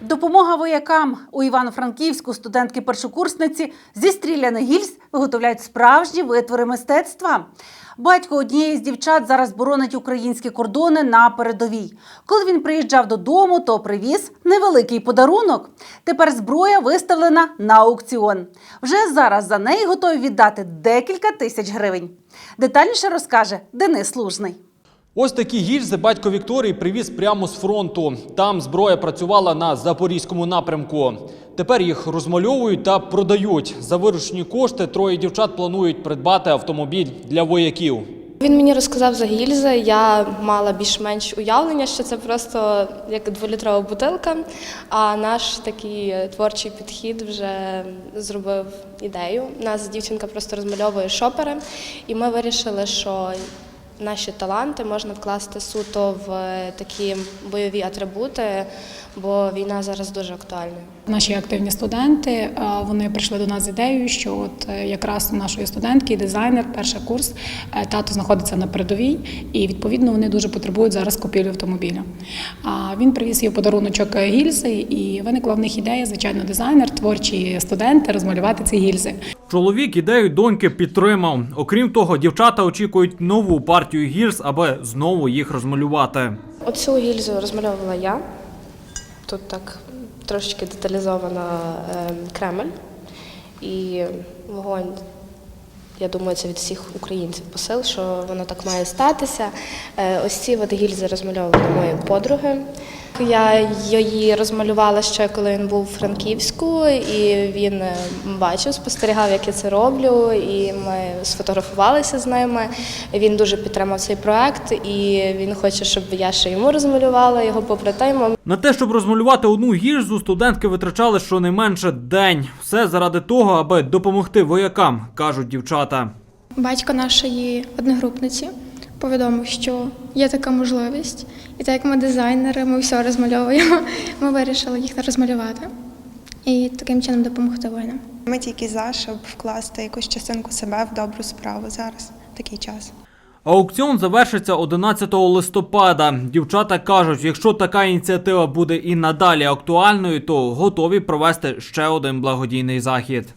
Допомога воякам у Івано-Франківську студентки-першокурсниці зі стріляних гільз виготовляють справжні витвори мистецтва. Батько однієї з дівчат зараз боронить українські кордони на передовій. Коли він приїжджав додому, то привіз невеликий подарунок. Тепер зброя виставлена на аукціон. Вже зараз за неї готові віддати декілька тисяч гривень. Детальніше розкаже Денис Лужний. Ось такі гільзи батько Вікторії привіз прямо з фронту. Там зброя працювала на запорізькому напрямку. Тепер їх розмальовують та продають. За виручені кошти троє дівчат планують придбати автомобіль для вояків. Він мені розказав за гільзи. Я мала більш-менш уявлення, що це просто як дволітрова бутилка. А наш такий творчий підхід вже зробив ідею. Нас дівчинка просто розмальовує шопери, і ми вирішили, що наші таланти можна вкласти суто в такі бойові атрибути, бо війна зараз дуже актуальна. Наші активні студенти е, вони прийшли до нас з ідеєю, що от е, якраз у нашої студентки, дизайнер, перший курс, е, тато знаходиться на передовій, і відповідно вони дуже потребують зараз купівлі автомобіля. А він привіз їй подаруночок гільзи, і виникла в них ідея, звичайно, дизайнер, творчі студенти розмалювати ці гільзи. Чоловік ідею доньки підтримав. Окрім того, дівчата очікують нову партію гільз, аби знову їх розмалювати. Оцю гільзу розмальовувала я. Тут так трошечки деталізована е, Кремль. І вогонь, я думаю, це від всіх українців посил, що воно так має статися. Е, ось ці от гільзи розмальовували мої подруги. Я її розмалювала ще коли він був у Франківську, і він е, бачив, спостерігав, як я це роблю, і ми сфотографувалися з ними. Він дуже підтримав цей проект, і він хоче, щоб я ще йому розмалювала його побратимам. На те, щоб розмалювати одну гільзу, студентки витрачали щонайменше день. Все заради того, аби допомогти воякам, кажуть дівчата. Батько нашої одногрупниці повідомив, що є така можливість, і так як ми дизайнери, ми все розмальовуємо. Ми вирішили їх розмалювати і таким чином допомогти воїнам. Ми тільки за, щоб вкласти якусь частинку себе в добру справу зараз, в такий час. Аукціон завершиться 11 листопада. Дівчата кажуть, якщо така ініціатива буде і надалі актуальною, то готові провести ще один благодійний захід.